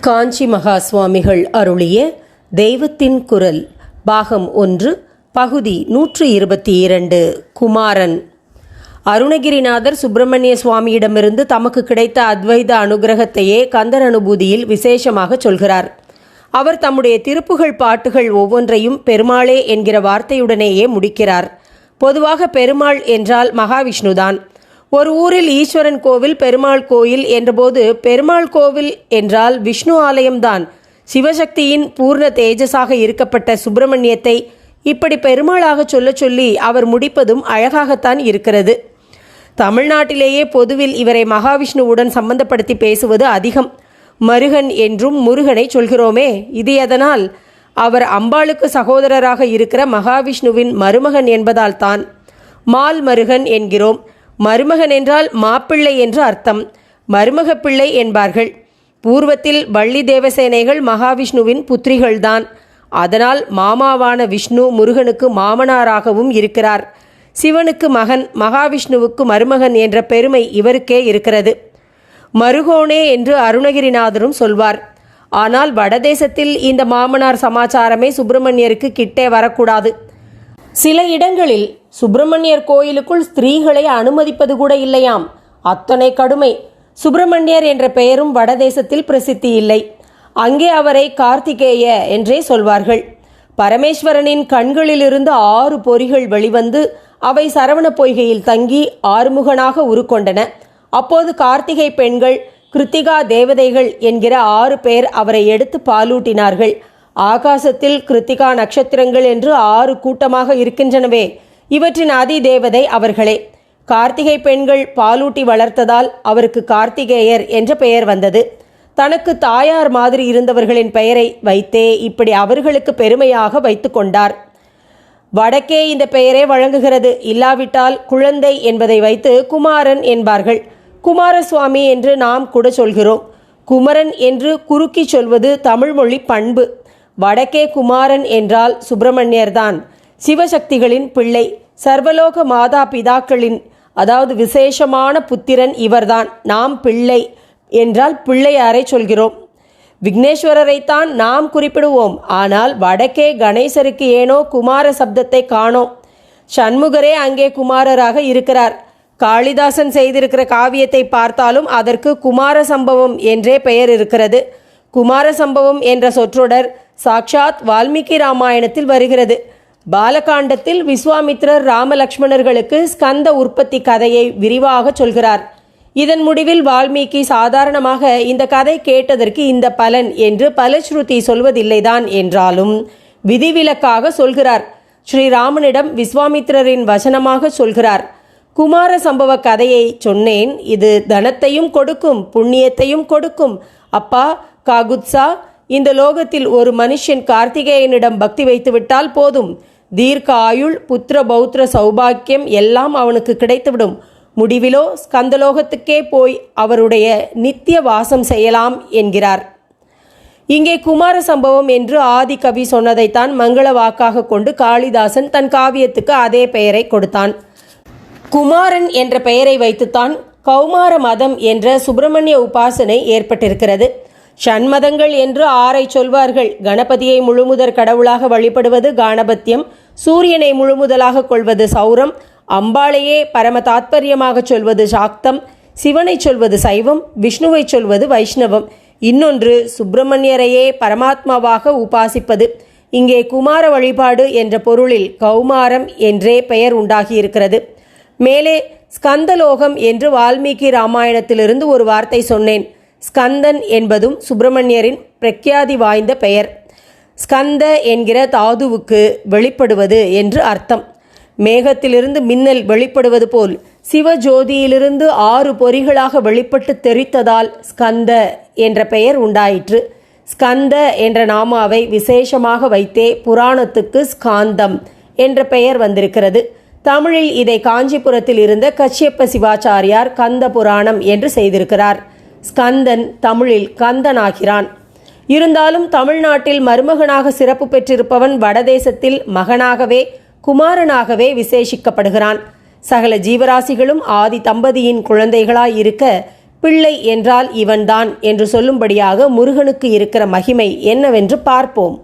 காஞ்சி மகா சுவாமிகள் அருளிய தெய்வத்தின் குரல் பாகம் ஒன்று பகுதி நூற்று இருபத்தி இரண்டு குமாரன். அருணகிரிநாதர் சுப்பிரமணிய சுவாமியிடமிருந்து தமக்கு கிடைத்த அத்வைத அனுகிரகத்தையே கந்தர் அனுபூதியில் விசேஷமாக சொல்கிறார். அவர் தம்முடைய திருப்புகழ் பாட்டுகள் ஒவ்வொன்றையும் பெருமாளே என்கிற வார்த்தையுடனேயே முடிக்கிறார். பொதுவாக பெருமாள் என்றால் மகாவிஷ்ணுதான். ஒரு ஊரில் ஈஸ்வரன் கோவில் பெருமாள் கோயில் என்றபோது பெருமாள் கோவில் என்றால் விஷ்ணு ஆலயம்தான். சிவசக்தியின் பூர்ண தேஜஸாக இருக்கப்பட்ட சுப்பிரமணியத்தை இப்படி பெருமாளாக சொல்ல சொல்லி அவர் முடிப்பதும் அழகாகத்தான் இருக்கிறது. தமிழ்நாட்டிலேயே பொதுவில் இவரை மகாவிஷ்ணுவுடன் சம்பந்தப்படுத்தி பேசுவது அதிகம். மருகன் என்றும் முருகனை சொல்கிறோமே. இது எதனால்? அவர் அம்பாளுக்கு சகோதரராக இருக்கிற மகாவிஷ்ணுவின் மருமகன் என்பதால் தான் மால் மருகன் என்கிறோம். மருமகன் என்றால் மாப்பிள்ளை என்று அர்த்தம். மருமக பிள்ளை என்பார்கள். பூர்வத்தில் வள்ளி தேவசேனைகள் மகாவிஷ்ணுவின் புத்திரிகள்தான். அதனால் மாமாவான விஷ்ணு முருகனுக்கு மாமனாராகவும் இருக்கிறார். சிவனுக்கு மகன் மகாவிஷ்ணுவுக்கு மருமகன் என்ற பெருமை இவருக்கே இருக்கிறது. மருகோனே என்று அருணகிரிநாதரும் சொல்வார். ஆனால் வடதேசத்தில் இந்த மாமனார் சமாச்சாரமே சுப்பிரமணியருக்கு கிட்டே வரக்கூடாது. சில இடங்களில் சுப்பிரமணியர் கோயிலுக்குள் ஸ்திரீகளை அனுமதிப்பது கூட இல்லையாம். அத்தனை கடுமை. சுப்பிரமணியர் என்ற பெயரும் வடதேசத்தில் பிரசித்தி இல்லை. அங்கே அவரை கார்த்திகேய என்றே சொல்வார்கள். பரமேஸ்வரனின் கண்களிலிருந்து ஆறு பொறிகள் வெளிவந்து அவை சரவண பொய்கையில் தங்கி ஆறுமுகனாக உருக்கொண்டன. அப்போது கார்த்திகை பெண்கள் கிருத்திகா தேவதைகள் என்கிற ஆறு பேர் அவரை எடுத்து பாலூட்டினார்கள். ஆகாசத்தில் கிருத்திகா நட்சத்திரங்கள் என்று ஆறு கூட்டமாக இருக்கின்றனவே. இவற்றின் அதி தேவதை அவர்களே. கார்த்திகை பெண்கள் பாலூட்டி வளர்த்ததால் அவருக்கு கார்த்திகேயர் என்ற பெயர் வந்தது. தனக்கு தாயார் மாதிரி இருந்தவர்களின் பெயரை வைத்தே இப்படி அவர்களுக்கு பெருமையாக வைத்து கொண்டார். வடக்கே இந்த பெயரே வழங்குகிறது. இல்லாவிட்டால் குழந்தை என்பதை வைத்து குமாரன் என்பார்கள். குமாரசுவாமி என்று நாம் கூட சொல்கிறோம். குமரன் என்று குறுக்கி சொல்வது தமிழ்மொழி பண்பு. வடக்கே குமாரன் என்றால் சுப்பிரமணியர்தான். சிவசக்திகளின் பிள்ளை சர்வலோக மாதா பிதாக்களின் அதாவது விசேஷமான புத்திரன் இவர்தான். நாம் பிள்ளை என்றால் பிள்ளையாரை சொல்கிறோம்? விக்னேஸ்வரரைத்தான் நாம் குறிப்பிடுவோம். ஆனால் வடக்கே கணேசருக்கு ஏனோ குமார சப்தத்தை காணோம். சண்முகரே அங்கே குமாரராக இருக்கிறார். காளிதாசன் செய்திருக்கிற காவியத்தை பார்த்தாலும் அதற்கு குமார சம்பவம் என்றே பெயர் இருக்கிறது. குமார சம்பவம் என்ற சொற்றொடர் சாக்ஷாத் வால்மீகி ராமாயணத்தில் வருகிறது. பாலகாண்டத்தில் விஸ்வாமித்ரர் ராமலக்ஷ்மணர்களுக்கு ஸ்கந்த உற்பத்தி கதையை விரிவாக சொல்கிறார். இதன் முடிவில் வால்மீகி சாதாரணமாக இந்த கதை கேட்டதற்கு இந்த பலன் என்று பலஸ்ருதி சொல்வதில்லைதான் என்றாலும் விதிவிலக்காக சொல்கிறார். ஸ்ரீராமனிடம் விஸ்வாமித்திரரின் வசனமாக சொல்கிறார். குமார சம்பவ கதையை சொன்னேன். இது தனத்தையும் கொடுக்கும் புண்ணியத்தையும் கொடுக்கும். அப்பா காகுத்சா இந்த லோகத்தில் ஒரு மனுஷன் கார்த்திகேயனிடம் பக்தி வைத்துவிட்டால் போதும். தீர்க்க ஆயுள் புத்திர பௌத்திர சௌபாக்கியம் எல்லாம் அவனுக்கு கிடைத்துவிடும். முடிவிலோ ஸ்கந்தலோகத்துக்கே போய் அவருடைய நித்திய வாசம் செய்யலாம் என்கிறார். இங்கே குமார சம்பவம் என்று ஆதி கவி சொன்னதைத்தான் மங்கள வாக்காக கொண்டு காளிதாசன் தன் காவியத்துக்கு அதே பெயரை கொடுத்தான். குமாரன் என்ற பெயரை வைத்துத்தான் கௌமார மதம் என்ற சுப்பிரமணிய உபாசனை ஏற்பட்டிருக்கிறது. ஷண்மதங்கள் என்று ஆரை சொல்வார்கள். கணபதியை முழுமுதற் கடவுளாக வழிபடுவது காணபத்தியம் சூரியனை முழுமுதலாக கொள்வது சௌரம் அம்பாளையே பரம தாத்பரியமாக சொல்வது சாக்தம் சிவனை சொல்வது சைவம் விஷ்ணுவை சொல்வது வைஷ்ணவம். இன்னொன்று சுப்பிரமணியரையே பரமாத்மாவாக உபாசிப்பது. இங்கே குமார வழிபாடு என்ற பொருளில் கௌமாரம் என்றே பெயர் உண்டாகியிருக்கிறது. மேலே ஸ்கந்தலோகம் என்று வால்மீகி ராமாயணத்திலிருந்து ஒரு வார்த்தை சொன்னேன். ஸ்கந்தன் என்பதும் சுப்பிரமணியரின் பிரக்யாதி வாய்ந்த பெயர். ஸ்கந்த என்கிற தாதுவுக்கு வெளிப்படுவது என்று அர்த்தம். மேகத்திலிருந்து மின்னல் வெளிப்படுவது போல் சிவஜோதியிலிருந்து ஆறு பொறிகளாக வெளிப்பட்டு தெரித்ததால் ஸ்கந்த என்ற பெயர் உண்டாயிற்று. ஸ்கந்த என்ற நாமாவை விசேஷமாக வைத்தே புராணத்துக்கு ஸ்காந்தம் என்ற பெயர் வந்திருக்கிறது. தமிழில் இதை காஞ்சிபுரத்தில் இருந்த கச்சியப்ப சிவாச்சாரியார் கந்த புராணம் என்று செய்திருக்கிறார். ஸ்கந்தன் தமிழில் கந்தனாகிறான். இருந்தாலும் தமிழ்நாட்டில் மருமகனாக சிறப்பு பெற்றிருப்பவன் வடதேசத்தில் மகனாகவே குமாரனாகவே விசேஷிக்கப்படுகிறான். சகல ஜீவராசிகளும் ஆதி தம்பதியின் குழந்தைகளாய் இருக்க பிள்ளை என்றால் இவன்தான் என்று சொல்லும்படியாக முருகனுக்கு இருக்கிற மகிமை என்னவென்று பார்ப்போம்.